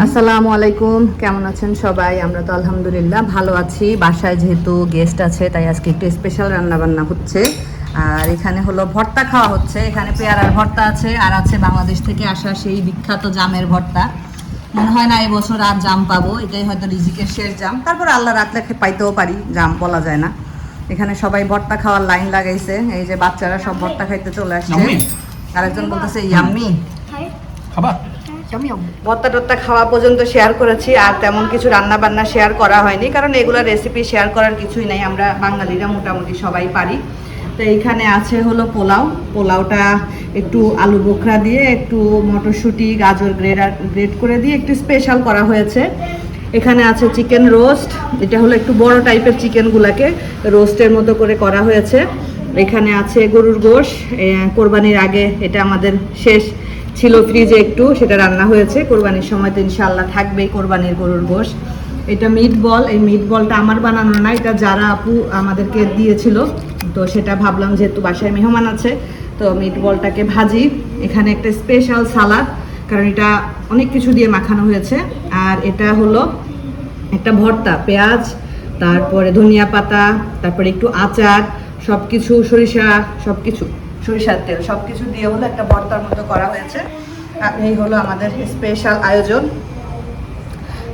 আসসালামু আলাইকুম কেমন আছেন সবাই? আমরা তো আলহামদুলিল্লাহ ভালো আছি। বাসায় যেহেতু গেস্ট আছে তাই আজকে একটু স্পেশাল রান্না বান্না হচ্ছে। আর এখানে হলো ভর্তা খাওয়া হচ্ছে। এখানে পেয়ারার ভর্তা আছে আর আছে বাংলাদেশ থেকে আসা সেই বিখ্যাত জামের ভর্তা। মনে হয় না এবছর আর জাম পাবো এটাই হয়তো রিজিকের শেষ জাম। তারপর আল্লাহ রাত লেখে পাইতেও পারি জাম বলা যায় না। এখানে সবাই ভর্তা খাওয়ার লাইন লাগাইছে। এই যে বাচ্চারা সব ভর্তা খাইতে চলে আসছে. আরেকজন বলতেছে ইয়াম্মি। খাবার ভর্তা টর্তা খাওয়া পর্যন্ত শেয়ার করেছি, আর তেমন কিছু রান্না বান্না শেয়ার করা হয়নি, কারণ এগুলো রেসিপি শেয়ার করার কিছুই নাই, আমরা বাঙালিরা মোটামুটি সবাই পারি। তো এইখানে আছে হলো পোলাও, পোলাওটা একটু আলু বোখরা দিয়ে, একটু মটরশুঁটি, গাজর গ্রেড গ্রেড করে দিয়ে একটু স্পেশাল করা হয়েছে। এখানে আছে চিকেন রোস্ট এটা হলো একটু বড় টাইপের চিকেনগুলোকে রোস্টের মতো করে করা হয়েছে। এখানে আছে গরুর গোশ কোরবানির আগে, এটা আমাদের শেষ ছিল ফ্রিজে একটু, সেটা রান্না হয়েছে। কোরবানির সময় তো ইনশাল্লাহ থাকবেই কোরবানির গরুর গোশ। এটা মিট বল এই মিট বলটা আমার বানানো না, এটা যারা আপু আমাদেরকে দিয়েছিল, তো সেটা ভাবলাম যেহেতু বাসায় মেহমান আছে, তো মিট বলটাকে ভাজি। এখানে একটা স্পেশাল সালাদ কারণ এটা অনেক কিছু দিয়ে মাখানো হয়েছে। আর এটা হলো একটা ভর্তা, পেঁয়াজ, তারপরে ধনিয়া পাতা, তারপরে একটু আচার সব কিছু সরিষা সব কিছু সরিষার তেল। সব কিছু দিয়ে হলো একটা ভর্তার মতো করা হয়েছে। এই হলো আমাদের স্পেশাল আয়োজন।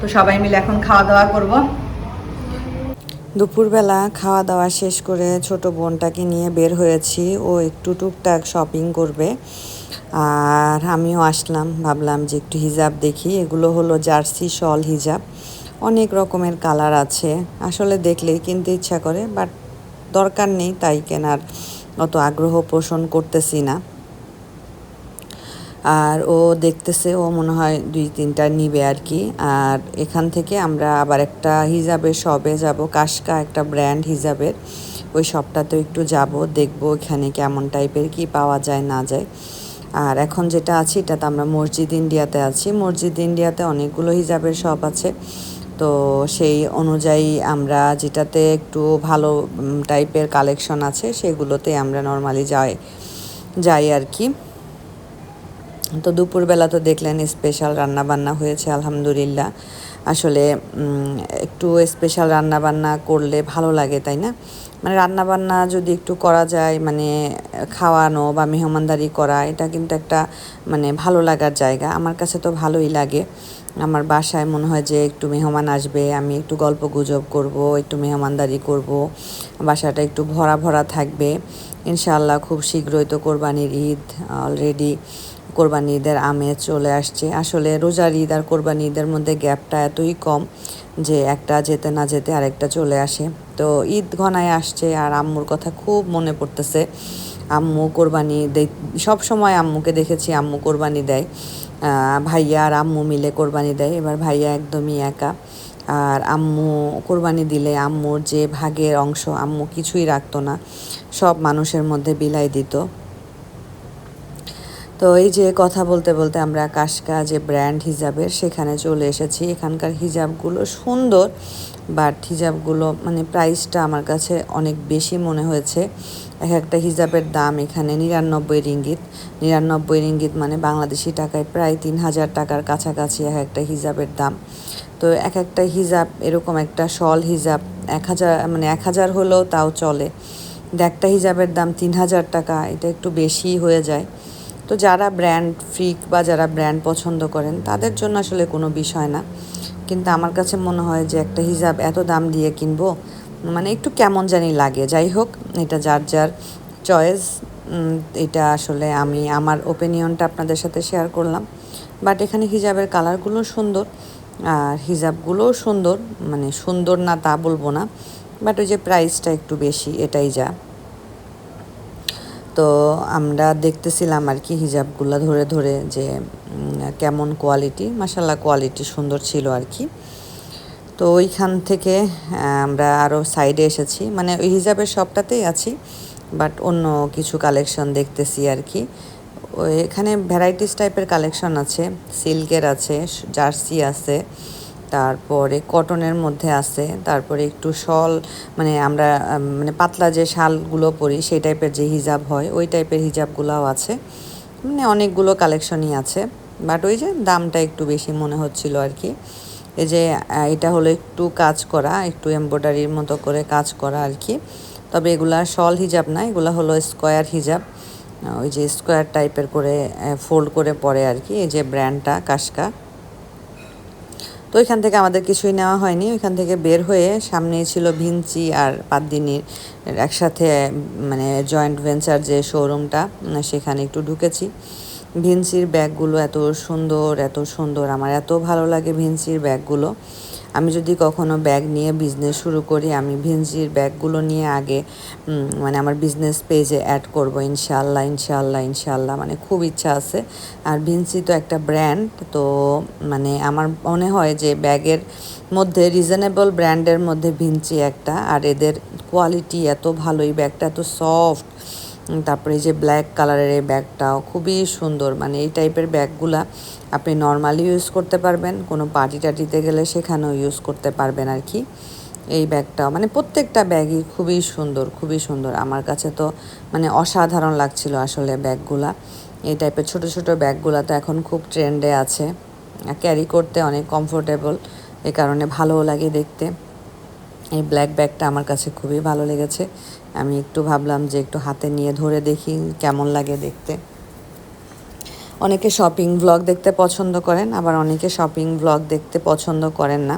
তো সবাই মিলে এখন খাওয়া দাওয়া করব। দুপুরবেলা খাওয়া দাওয়া শেষ করে ছোট বোনটাকে নিয়ে বের হয়েছি। ও একটু টুকটাক শপিং করবে। আর আমিও আসলাম, ভাবলাম যে একটু হিজাব দেখি। এগুলো হলো জার্সি শল হিজাব। অনেক রকমের কালার আছে। আসলে দেখলেই কিনতে ইচ্ছা করে, বাট দরকার নেই তাই কেনার। অত আগ্রহ পোষণ করতেছি না। আর ও দেখতেছে, ও মনে হয় দুই তিনটা নিবে আর কি। আর এখান থেকে আমরা আবার একটা হিজাবের শপে যাব, কাশকা একটা ব্র্যান্ড হিজাবের। ওই শপটাতে একটু যাব, দেখব এখানে কেমন টাইপের কি পাওয়া যায়, না যায়। আর এখন যেটা আছি, এটাতে আমরা মসজিদ ইন্ডিয়াতে আছি। মসজিদ ইন্ডিয়াতে অনেকগুলো হিজাবের শপ আছে। তো সেই অনুযায়ী আমরা যেটাতে একটু ভালো টাইপের কালেকশন আছে সেগুলোতে আমরা নর্মালি যাই যাই আর কি। তো দুপুরবেলা তো দেখলেন স্পেশাল রান্না বান্না হয়েছে, আলহামদুলিল্লাহ। আসলে একটু স্পেশাল রান্না বান্না করলে ভালো লাগে, তাই না? মানে রান্না বান্না যদি একটু করা যায় মানে খাওয়ানো বা মেহমানদারি করা, এটা কিন্তু একটা মানে ভালো লাগার জায়গা। আমার কাছে তো ভালোই লাগে। আমার বাসায় মনে হয় যে একটু মেহমান আসবে, আমি একটু গল্প গুজব করব, একটু মেহমানদারি করব, বাসাটা একটু ভরা ভরা থাকবে। ইনশাআল্লাহ খুব শীঘ্রই তো কোরবানির ঈদ অলরেডি কোরবানি ঈদের আমেজ চলে আসছে। আসলে রোজার ঈদ আর কোরবানি ঈদের মধ্যে গ্যাপটা এতই কম যে একটা যেতে না যেতে আরেকটা চলে আসে। তো ঈদ ঘনায় আসছে আর আম্মুর কথা খুব মনে পড়তেছে। আম্মু কোরবানি সব সময় আম্মুকে দেখেছি আম্মু কোরবানি দেয়। ভাইয়া আর আম্মু মিলে কোরবানি দেয়। এবার ভাইয়া একদমই একা। আর আম্মু কোরবানি দিলে আম্মুর যে ভাগের অংশ আম্মু কিছুই রাখতো না। সব মানুষের মধ্যে বিলাই দিত। তো এই যে কথা বলতে বলতে আমরা কাশকা যে ব্র্যান্ড হিজাবের, সেখানে চলে এসেছি। এখানকার হিজাবগুলো সুন্দর বাট হিজাবগুলো মানে প্রাইসটা আমার কাছে অনেক বেশি মনে হয়েছে। এক একটা হিজাবের দাম এখানে নিরানব্বই রিঙ্গিত। নিরানব্বই রিঙ্গিত মানে বাংলাদেশি টাকায় প্রায় তিন হাজার টাকার কাছাকাছি এক একটা হিজাবের দাম। তো এক একটা হিজাব, এরকম একটা শল হিজাব, এক হাজার মানে এক হাজার হলেও তাও চলে। একটা হিজাবের দাম তিন হাজার টাকা, এটা একটু বেশি হয়ে যায়। তো যারা ব্র্যান্ড ফ্রিক বা যারা ব্র্যান্ড পছন্দ করেন, তাদের জন্য আসলে কোনো বিষয় না। কিন্তু আমার কাছে মনে হয় যে একটা হিজাব এত দাম দিয়ে কিনবো মানে একটু কেমন জানি লাগে। যাই হোক, এটা যার যার চয়েস এটা আসলে আমি, আমার ওপিনিয়নটা আপনাদের সাথে শেয়ার করলাম। বাট এখানে হিজাবের কালারগুলো সুন্দর, আর হিজাবগুলোও সুন্দর মানে সুন্দর না তা বলব না। বাট ওই যে প্রাইসটা একটু বেশি, এটাই যা। তো আমরা দেখতেছিলাম আর কি হিজাবগুলো ধরে ধরে যে কেমন কোয়ালিটি মাসাল্লাহ কোয়ালিটি সুন্দর ছিল আর কি। তো ওইখান থেকে আমরা আরও সাইডে এসেছি। মানে ওই হিজাবের সবটাতেই আছি বাট অন্য কিছু কালেকশন দেখতেছি আর কি। ওই এখানে ভ্যারাইটিস টাইপের কালেকশন আছে সিল্কের আছে জার্সি আছে। তারপরে কটনের মধ্যে আছে, তারপরে একটু শল মানে আমরা মানে পাতলা যে শালগুলো পরি সেই টাইপের যে হিজাব হয়, ওই টাইপের হিজাবগুলোও আছে। মানে অনেকগুলো কালেকশনই আছে, বাট ওই যে দামটা একটু বেশি মনে হচ্ছিল আর কি। এই যে এটা হলো একটু কাজ করা, একটু এমব্রয়ডারির মতো করে কাজ করা আর কি। তবে এগুলা শল হিজাব না, এগুলা হলো স্কোয়ার হিজাব। ওই যে স্কোয়ার টাইপের করে ফোল্ড করে পরে আর কি, এই যে ব্র্যান্ডটা কাশকা। তো ওইখান থেকে আমাদের কিছুই নেওয়া হয়নি। ওইখান থেকে বের হয়ে সামনেই ছিল ভিঞ্চি আর পাদ্দিনির একসাথে মানে জয়েন্ট ভেঞ্চার যে শোরুমটা সেখানে একটু ঢুকেছি। ভিনসির ব্যাগগুলো এত সুন্দর এত সুন্দর। আমার এত ভালো লাগে ভিনসির ব্যাগগুলো। আমি যদি কখনো ব্যাগ নিয়ে বিজনেস শুরু করি, আমি ভিনসির ব্যাগগুলো নিয়ে আগে মানে আমার বিজনেস পেজে অ্যাড করব ইনশাল্লাহ ইনশাল্লাহ ইনশাল্লাহ মানে খুব ইচ্ছা আছে। আর ভিনসি তো একটা ব্র্যান্ড তো মানে আমার মনে হয় যে ব্যাগের মধ্যে রিজনেবল ব্র্যান্ডের মধ্যে ভিনচি একটা, আর এদের কোয়ালিটি এত ভালো এই ব্যাগটা এত সফট তারপরে যে ব্ল্যাক কালারের এই ব্যাগটাও খুবই সুন্দর মানে এই টাইপের ব্যাগগুলা আপনি নর্মালি ইউজ করতে পারবেন, কোনো পার্টি টাটিতে গেলে সেখানেও ইউজ করতে পারবেন আর কি। এই ব্যাগটাও মানে প্রত্যেকটা ব্যাগই খুবই সুন্দর খুবই সুন্দর। আমার কাছে তো মানে অসাধারণ লাগছিল আসলে ব্যাগগুলা। এই টাইপের ছোট ছোট ব্যাগগুলা তো এখন খুব ট্রেন্ডে আছে। ক্যারি করতে অনেক কমফোর্টেবল এ কারণে ভালোও লাগে দেখতে। এই ব্ল্যাক ব্যাগটা আমার কাছে খুবই ভালো লেগেছে। আমি একটু ভাবলাম যে একটু হাতে নিয়ে ধরে দেখি কেমন লাগে দেখতে। অনেকে শপিং ব্লগ দেখতে পছন্দ করেন, আবার অনেকে শপিং ব্লগ দেখতে পছন্দ করেন না।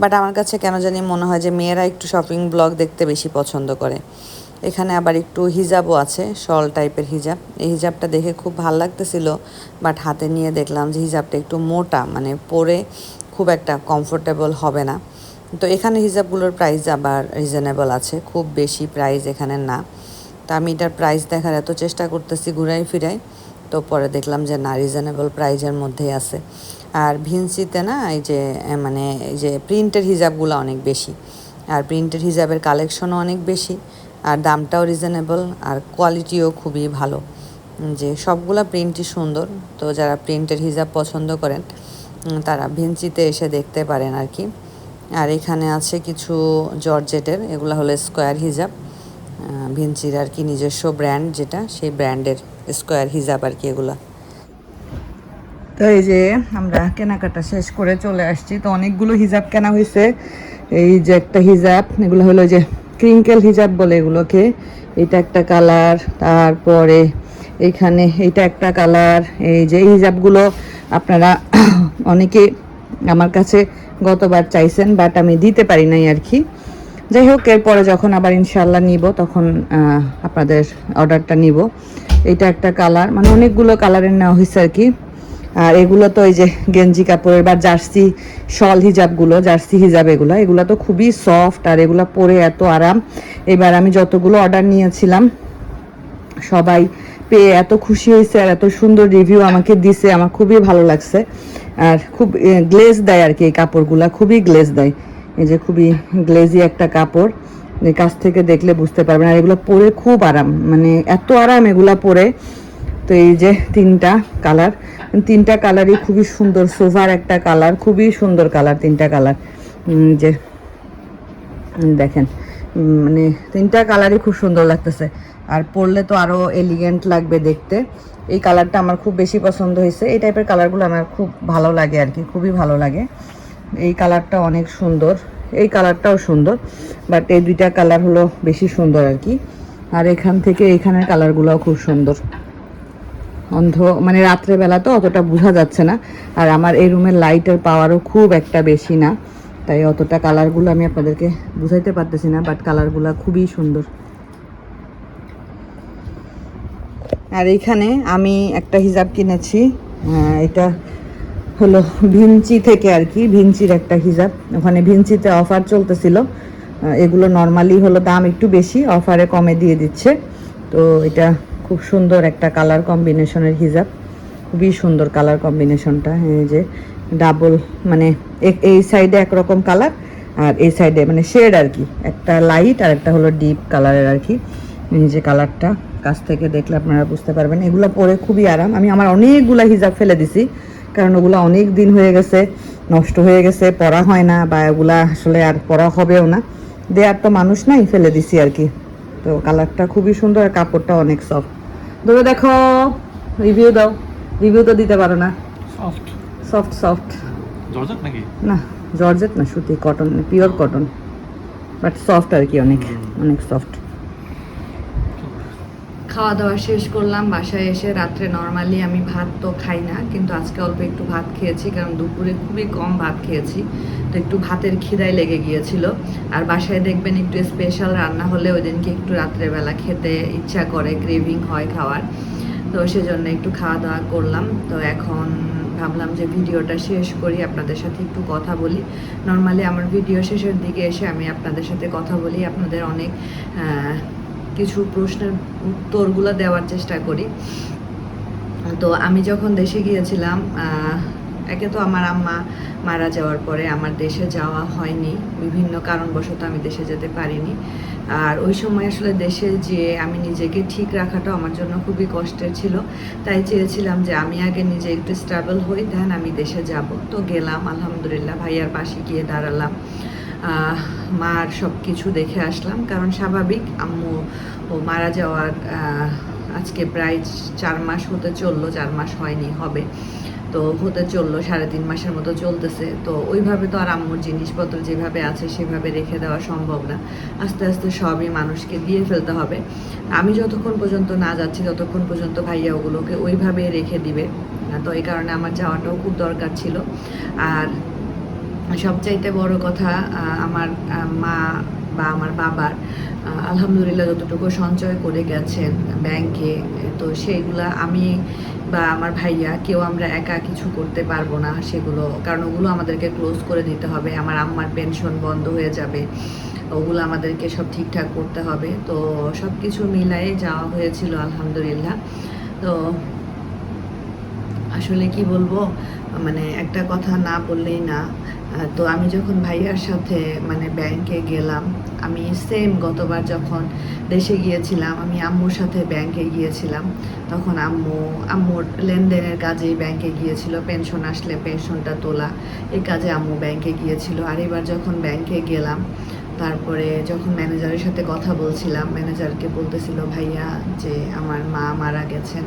বাট আমার কাছে কেন জানি মনে হয় যে মেয়েরা একটু শপিং ব্লগ দেখতে বেশি পছন্দ করে। এখানে আবার একটু হিজাবও আছে, শল টাইপের হিজাব। এই হিজাবটা দেখে খুব ভালো লাগতেছিল বাট হাতে নিয়ে দেখলাম যে হিজাবটা একটু মোটা মানে পরে খুব একটা কমফোর্টেবল হবে না। তো এখানে হিজাবগুলোর প্রাইস আবার রিজনেবল আছে, খুব বেশি প্রাইস এখানে না। তো আমি এটার প্রাইস দেখার এত চেষ্টা করতেছি ঘুরাই ফিরাই তো পরে দেখলাম যে না রিজনেবল প্রাইজের মধ্যেই আছে। আর ভিনসিতে না, এই যে মানে এই যে প্রিন্টের হিজাবগুলো অনেক বেশি। আর প্রিন্টের হিজাবের কালেকশনও অনেক বেশি। আর দামটাও রিজনেবল আর কোয়ালিটিও খুবই ভালো। যে সবগুলা প্রিন্টই সুন্দর। তো যারা প্রিন্টের হিজাব পছন্দ করেন তারা ভিনসিতে এসে দেখতে পারেন আর কি। আর এখানে আছে কিছু জর্জেটের, এগুলো হলো স্কোয়ার হিজাব। ভিনসির আর কি নিজস্ব ব্র্যান্ড যেটা, সেই ব্র্যান্ডের স্কোয়ার হিজাব আর কি এগুলা। তো এই যে আমরা কেনাকাটা শেষ করে চলে আসছি, তো অনেকগুলো হিজাব কেনা হয়েছে। এই যে একটা হিজাব এগুলো হলো যে ক্রিঙ্কেল হিজাব বলে এগুলোকে। এটা একটা কালার, তারপরে এইখানে এটা একটা কালার। এই যে হিজাবগুলো আপনারা অনেকে আমার কাছে গতবার চাইছেন, বাট আমি দিতে পারি নাই আর কি। যাই হোক, এরপরে যখন আবার ইনশাল্লাহ নিব, তখন আপনাদের অর্ডারটা নিব। এটা একটা কালার। মানে অনেকগুলো কালারের নেওয়া হয়েছে আর কি। আর এগুলো তো ওই যে গেঞ্জি কাপড়ের বা জার্সি শল হিজাবগুলো, জার্সি হিজাব এগুলো। এগুলো তো খুবই সফট আর এগুলো পরে এত আরাম। এবার আমি যতগুলো অর্ডার নিয়েছিলাম, সবাই পেয়ে এত খুশি হয়েছে আর এত সুন্দর রিভিউ আমাকে দিছে। আমার খুবই ভালো লাগছে। আর খুব গ্লেজ দেয় আর কি এই কাপড়গুলো। খুবই গ্লেজ দেয়। এই যে খুবই গ্লেজি একটা কাপড়। এই কাছ থেকে দেখলে বুঝতে পারবেন। আর এগুলো পরে খুব আরাম মানে এত আরাম এগুলো পরে। তো এই যে তিনটা কালার, তিনটা কালারই খুবই সুন্দর সোভার একটা কালার, খুবই সুন্দর কালার তিনটা কালার। যে দেখেন মানে তিনটা কালারই খুব সুন্দর লাগতেছে। আর পরলে তো আরও এলিগেন্ট লাগবে দেখতে। এই কালারটা আমার খুব বেশি পছন্দ হয়েছে। এই টাইপের কালারগুলো আমার খুব ভালো লাগে আর কি, খুবই ভালো লাগে। এই কালারটা অনেক সুন্দর। এই কালারটাও সুন্দর বাট এই দুইটা কালার হলো বেশি সুন্দর আর কি। আর এখান থেকে এখানের কালারগুলোও খুব সুন্দর। অন্ধ মানে রাত্রেবেলা তো অতটা বোঝা যাচ্ছে না, আর আমার এই রুমের লাইটের পাওয়ারও খুব একটা বেশি না, তাই অতটা কালারগুলো আমি আপনাদেরকে বুঝাইতে পারতেছি না বাট কালারগুলো খুবই সুন্দর। আর এইখানে আমি একটা হিজাব কিনেছি এটা হলো ভিঞ্চি থেকে আর কি ভিঞ্চির একটা হিজাব। ওখানে ভিঞ্চিতে অফার চলতেছিল। এগুলো নর্মালি হলো দাম একটু বেশি অফারে কমে দিয়ে দিচ্ছে। তো এটা খুব সুন্দর একটা কালার কম্বিনেশনের হিজাব। খুবই সুন্দর কালার কম্বিনেশনটা এই যে ডাবল মানে এই সাইডে একরকম কালার আর এই সাইডে মানে শেড আর কি। একটা লাইট আর একটা হলো ডিপ কালারের আর কি। এই যে কালারটা কাছ থেকে দেখলে আপনারা বুঝতে পারবেন। এগুলো পরে খুবই আরাম। আমি আমার অনেকগুলা হিজাব ফেলে দিছি। কারণ ওগুলো অনেক দিন হয়ে গেছে নষ্ট হয়ে গেছে পরা হয় না বা এগুলা আসলে আর পরা হবেও না। দেয়ার তো মানুষ নাই ফেলে দিছি আর কি। তো কালারটা খুবই সুন্দর আর কাপড়টা অনেক সফট ধরে দেখো রিভিউ দাও। রিভিউ তো দিতে পারো না। সফট সফট সফট জর্জেট নাকি? না জর্জেট না সুতি cotton pure cotton but soft আর কি অনেক অনেক সফট খাওয়া দাওয়া শেষ করলাম, বাসায় এসে রাত্রে নর্মালি আমি ভাত তো খাই না, কিন্তু আজকে অল্প একটু ভাত খেয়েছি, কারণ দুপুরে খুবই কম ভাত খেয়েছি। তো একটু ভাতের খিদায় লেগে গিয়েছিল। আর বাসায় দেখবেন একটু স্পেশাল রান্না হলে ওই দিনকে একটু রাত্রেবেলা খেতে ইচ্ছা করে ক্রেভিং হয় খাওয়ার। তো সেজন্য একটু খাওয়া দাওয়া করলাম। তো এখন ভাবলাম যে ভিডিওটা শেষ করি, আপনাদের সাথে একটু কথা বলি। নর্মালি আমার ভিডিও শেষের দিকে এসে আমি আপনাদের সাথে কথা বলি, আপনাদের অনেক কিছু প্রশ্নের উত্তরগুলো দেওয়ার চেষ্টা করি। তো আমি যখন দেশে গিয়েছিলাম একে তো আমার আম্মা মারা যাওয়ার পরে আমার দেশে যাওয়া হয়নি। বিভিন্ন কারণবশত আমি দেশে যেতে পারিনি। আর ওই সময় আসলে দেশে যে আমি নিজেকে ঠিক রাখাটা আমার জন্য খুবই কষ্টের ছিল। তাই চেয়েছিলাম যে আমি আগে নিজে একটু স্ট্রাগল হই দেন আমি দেশে যাব। তো গেলাম, আলহামদুলিল্লাহ, ভাইয়ার পাশে গিয়ে দাঁড়ালাম। মার সব কিছু দেখে আসলাম। কারণ স্বাভাবিক, আম্মু ও মারা যাওয়ার আজকে প্রায় চার মাস হতে চলল, চার মাস হয়নি, হবে। তো হতে চলল, সাড়ে তিন মাসের মতো চলতেছে। তো ওইভাবে তো আর আম্মুর জিনিসপত্র যেভাবে আছে, সেভাবে রেখে দেওয়া সম্ভব না। আস্তে আস্তে সবই মানুষকে দিয়ে ফেলতে হবে। আমি যতক্ষণ পর্যন্ত না যাচ্ছি, ততক্ষণ পর্যন্ত ভাইয়া ওগুলোকে ওইভাবে রেখে দিবে। তো এই কারণে আমার যাওয়াটাও খুব দরকার ছিল। আর সবচাইতে বড় কথা আমার মা বা আমার বাবার আলহামদুলিল্লাহ যতটুকু সঞ্চয় করে গেছেন ব্যাংকে তো সেইগুলা আমি বা আমার ভাইয়া কেউ আমরা একা কিছু করতে পারব না সেগুলো, কারণ ওগুলো আমাদেরকে ক্লোজ করে দিতে হবে। আমার আম্মার পেনশন বন্ধ হয়ে যাবে, ওগুলো আমাদেরকে সব ঠিকঠাক করতে হবে। তো সব কিছু মিলাই যাওয়া হয়েছিল আলহামদুলিল্লাহ। তো আসলে কি বলব মানে একটা কথা না বললেই না। তো আমি যখন ভাইয়ার সাথে মানে ব্যাংকে গেলাম, আমি সেম গতবার যখন দেশে গিয়েছিলাম, আমি আম্মুর সাথে ব্যাংকে গিয়েছিলাম, তখন আম্মু, আম্মুর লেনদেনের কাজেই ব্যাংকে গিয়েছিল পেনশন আসলে পেনশনটা তোলা, এই কাজে আম্মু ব্যাংকে গিয়েছিল। আর এবার যখন ব্যাংকে গেলাম, তারপরে যখন ম্যানেজারের সাথে কথা বলছিলাম ম্যানেজারকে বলতেছিল, ভাইয়া, যে আমার মা মারা গেছেন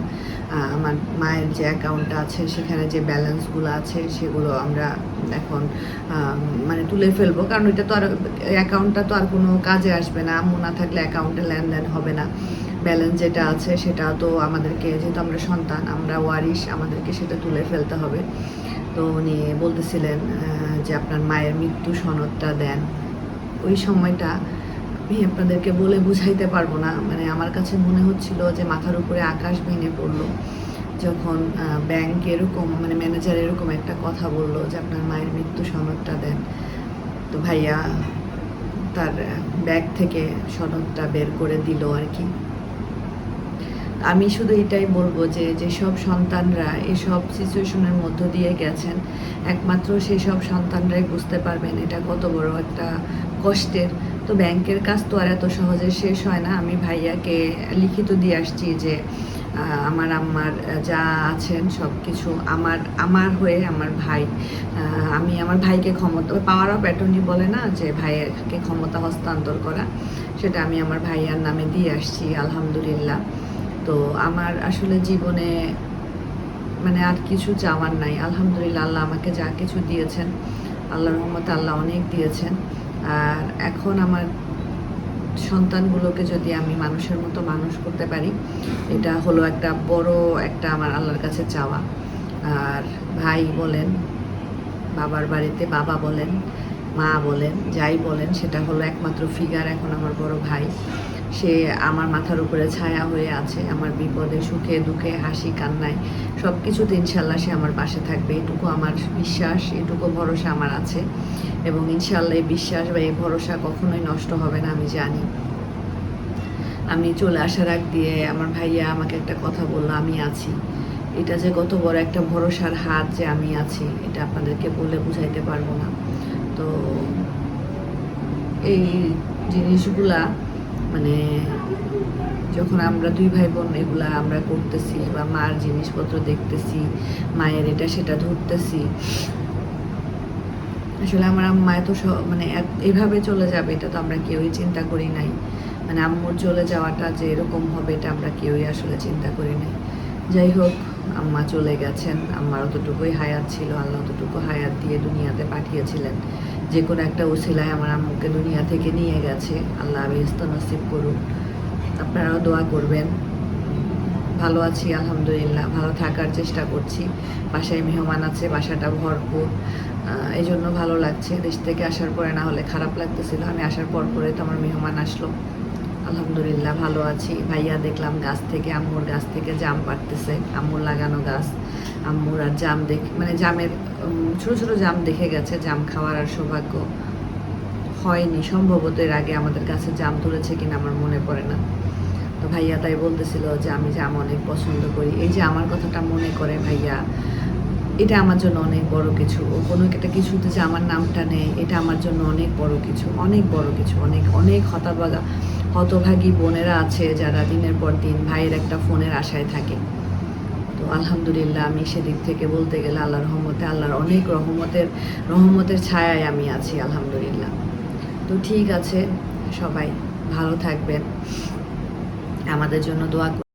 আমার মায়ের যে অ্যাকাউন্টটা আছে, সেখানে যে ব্যালেন্সগুলো আছে, সেগুলো আমরা এখন মানে তুলে ফেলব। কারণ ওইটা তো আর, অ্যাকাউন্টটা তো আর কোনো কাজে আসবে না। আম্মু না থাকলে অ্যাকাউন্টে লেনদেন হবে না। ব্যালেন্স যেটা আছে সেটা তো আমাদেরকে, যেহেতু আমরা সন্তান, আমরা ওয়ারিশ, আমাদেরকে সেটা তুলে ফেলতে হবে। তো উনি বলতেছিলেন যে আপনার মায়ের মৃত্যু সনদটা দেন। ওই সময়টা আমি আপনাদেরকে বলে বুঝাইতে পারব না। মানে আমার কাছে মনে হচ্ছিল যে মাথার উপরে আকাশ ভেঙে পড়ল। যখন ব্যাংক এরকম মানে ম্যানেজার এরকম একটা কথা বলল যে আপনার মায়ের মৃত্যু সনদটা দেন, তো ভাইয়া তার ব্যাগ থেকে সনদটা বের করে দিল আর কি। আমি শুধু এটাই বলব যে যেসব সন্তানরা এসব সিচুয়েশনের মধ্য দিয়ে গেছেন, একমাত্র সেই সব সন্তানরাই বুঝতে পারবেন এটা কত বড় একটা কষ্টের। তো ব্যাংকের কাজ তো আর এত সহজে শেষ হয় না। আমি ভাইয়াকে লিখিত দিয়ে আসছি যে আমার আম্মার যা আছেন সব কিছু আমার আমার হয়ে আমার ভাই। আমি আমার ভাইকে ক্ষমতা পাওয়ার অফ অ্যাটর্নি বলে না, যে ভাইয়েরকে ক্ষমতা হস্তান্তর করা, সেটা আমি আমার ভাইয়ার নামে দিয়ে আসছি, আলহামদুলিল্লাহ। তো আমার আসলে জীবনে মানে আর কিছু চাওয়ার নাই। আলহামদুলিল্লাহ, আল্লাহ আমাকে যা কিছু দিয়েছেন আল্লাহ রহমত আল্লাহ অনেক দিয়েছেন। আর এখন আমার সন্তানগুলোকে যদি আমি মানুষের মতো মানুষ করতে পারি, এটা হলো একটা বড় একটা আমার আল্লাহর কাছে চাওয়া। আর ভাই বলেন, বাবার বাড়িতে বাবা বলেন, মা বলেন, যাই বলেন, সেটা হলো একমাত্র ফিগার এখন আমার বড় ভাই। সে আমার মাথার উপরে ছায়া হয়ে আছে, আমার বিপদে সুখে দুঃখে হাসি কান্নায়। সব কিছুতে ইনশাল্লাহ সে আমার পাশে থাকবে, এটুকু আমার বিশ্বাস, এটুকু ভরসা আমার আছে। এবং ইনশাল্লাহ এই বিশ্বাস বা এই ভরসা কখনোই নষ্ট হবে না, আমি জানি। আমি চলে আসার আগ দিয়ে আমার ভাইয়া আমাকে একটা কথা বলল, আমি আছি। এটা যে কত বড় একটা ভরসার হাত যে আমি আছি, এটা আপনাদেরকে বলে বুঝাইতে পারব না। তো এই জিনিসগুলা মানে যখন আমরা দুই ভাই বোন এগুলা আমরা করতেছি বা মার জিনিসপত্র দেখতেছি, মায়ের এটা সেটা ধরতেছি, আসলে আমার আম্মা এত স- মানে এভাবে চলে যাবে এটা তো আমরা কেউই চিন্তা করি নাই। মানে আম্মুর চলে যাওয়াটা যে এরকম হবে এটা আমরা কেউই আসলে চিন্তা করি নাই। যাই হোক, আম্মা চলে গেছেন, আম্মার অতটুকুই হায়াত ছিল, আল্লাহ অতটুকু হায়াত দিয়ে দুনিয়াতে পাঠিয়েছিলেন। যে কোনো একটা উসিলায় আমার আম্মুকে দুনিয়া থেকে নিয়ে গেছে। আল্লাহ বেহস্ত নসিব করুন আপনারাও দোয়া করবেন। ভালো আছি, আলহামদুলিল্লাহ। ভালো থাকার চেষ্টা করছি। বাসায় মেহমান আছে, বাসাটা ভরপুর। এই জন্য ভালো লাগছে। দেশ থেকে আসার পরে না হলে খারাপ লাগতেছিল। আমি আসার পর পরে তো আমার মেহমান আসলো। আলহামদুলিল্লাহ, ভালো আছি। ভাইয়া দেখলাম গাছ থেকে, আম্মুর গাছ থেকে জাম পাড়তেছে। আম্মুর লাগানো গাছ। আম্মুর জাম দেখ মানে জামের ছোট ছোট জাম দেখে গেছে, জাম খাওয়ার আর সৌভাগ্য হয়নি। সম্ভবত এর আগে আমাদের কাছে জাম তুলেছে কিনা আমার মনে পড়ে না। তো ভাইয়া তাই বলতেছিল যে আমি জাম অনেক পছন্দ করি। এই যে আমার কথাটা মনে করে ভাইয়া, এটা আমার জন্য অনেক বড় কিছু। ও কোনো একটা কিছুতে যে আমার নামটা নেই, এটা আমার জন্য অনেক বড় কিছু, অনেক বড় কিছু, অনেক অনেক হতভাগা হতভাগী বোনেরা আছে যারা দিনের পর দিন ভাইয়ের একটা ফোনের আশায় থাকে। আলহামদুলিল্লাহ, আমি সেদিক থেকে বলতে গেলে আল্লাহর রহমতে, আল্লাহর অনেক রহমতের রহমতের ছায়ায় আমি আছি, আলহামদুলিল্লাহ তো ঠিক আছে, সবাই ভালো থাকবেন আমাদের জন্য দোয়া।